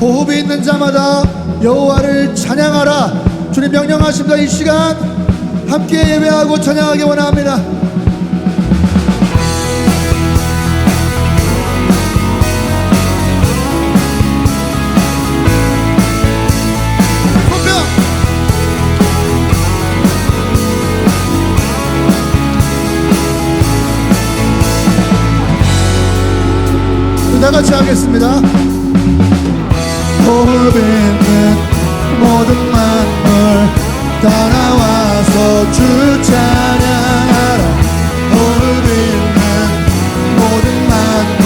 호흡이 있는 자마다 여호와를 찬양하라 주님 명령하십니다 이 시간 함께 예배하고 찬양하기 원합니다! 다 같이 하겠습니다. 호흡 있는 모든 만물 다 나와서 주 찬양하라 호흡 있는 모든 만물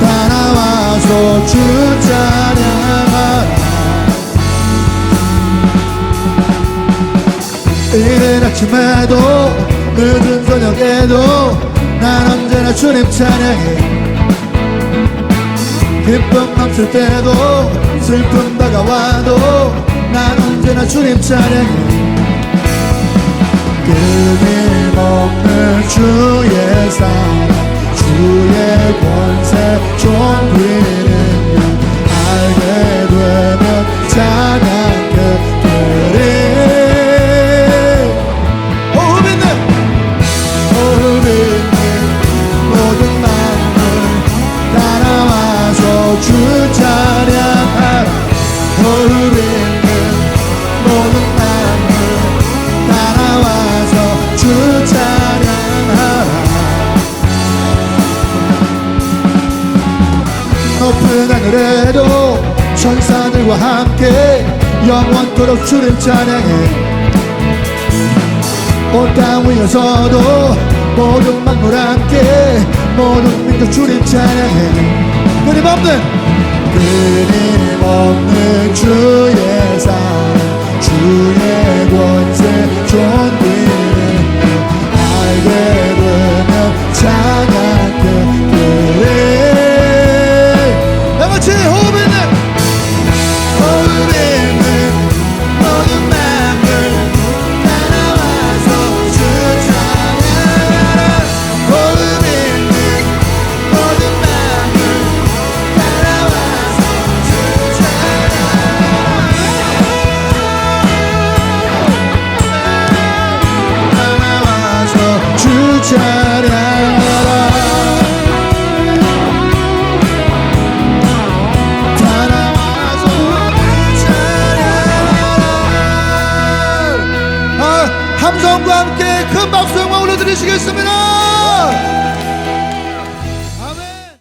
다 나와서 주 찬양하라 이른 아침에도 늦은 저녁에도 난 언제나 주님 찬양해. 기쁨 넘칠 때도 슬픔 다가와도 난 언제나 주님 찬양해. 끊임없는 주의 사랑 주의 권세 존귀는 알게 되면 찬양게 되리 호흡 있는 모든 만물 따라와서 주찬 높은 하늘에도 천사들과 함께 영원토록 주를 찬양해. 온 땅 위에서도 모든 만물 함께 모든 민족 주님 찬양해. 끊임없는 끊임없는 주의 사랑 함성과 함께 큰 박수 영광 올려드리시겠습니다